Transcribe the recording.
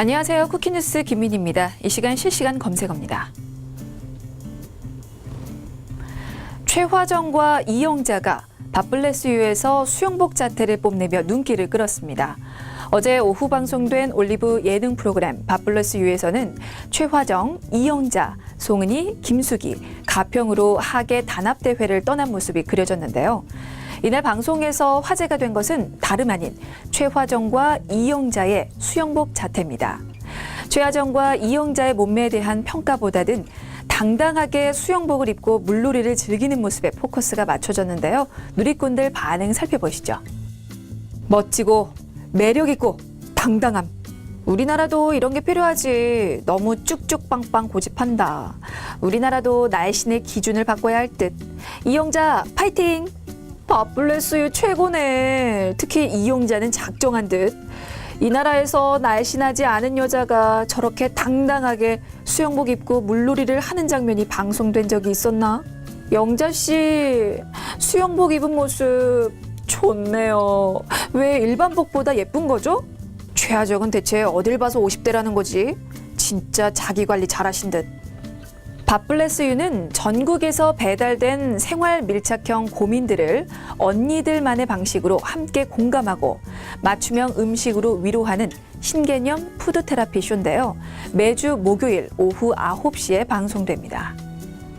안녕하세요. 쿠키뉴스 김민입니다. 이 시간 실시간 검색어입니다. 최화정과 이영자가 바블레스유에서 수영복 자태를 뽐내며 눈길을 끌었습니다. 어제 오후 방송된 올리브 예능 프로그램 바블레스유에서는 최화정, 이영자, 송은이, 김수기, 가평으로 하계 단합대회를 떠난 모습이 그려졌는데요. 이날 방송에서 화제가 된 것은 다름 아닌 최화정과 이영자의 수영복 자태입니다. 최화정과 이영자의 몸매에 대한 평가보다는 당당하게 수영복을 입고 물놀이를 즐기는 모습에 포커스가 맞춰졌는데요. 누리꾼들 반응 살펴보시죠. 멋지고 매력있고 당당함. 우리나라도 이런 게 필요하지. 너무 쭉쭉 빵빵 고집한다. 우리나라도 날씬의 기준을 바꿔야 할 듯. 이영자 파이팅! 바블레스유 최고네. 특히 이용자는 작정한 듯. 이 나라에서 날씬하지 않은 여자가 저렇게 당당하게 수영복 입고 물놀이를 하는 장면이 방송된 적이 있었나? 영자 씨, 수영복 입은 모습 좋네요. 왜 일반복보다 예쁜 거죠? 최하정은 대체 어딜 봐서 50대라는 거지? 진짜 자기 관리 잘하신 듯. 밥블레스유는 전국에서 배달된 생활 밀착형 고민들을 언니들만의 방식으로 함께 공감하고 맞춤형 음식으로 위로하는 신개념 푸드 테라피 쇼인데요. 매주 목요일 오후 9시에 방송됩니다.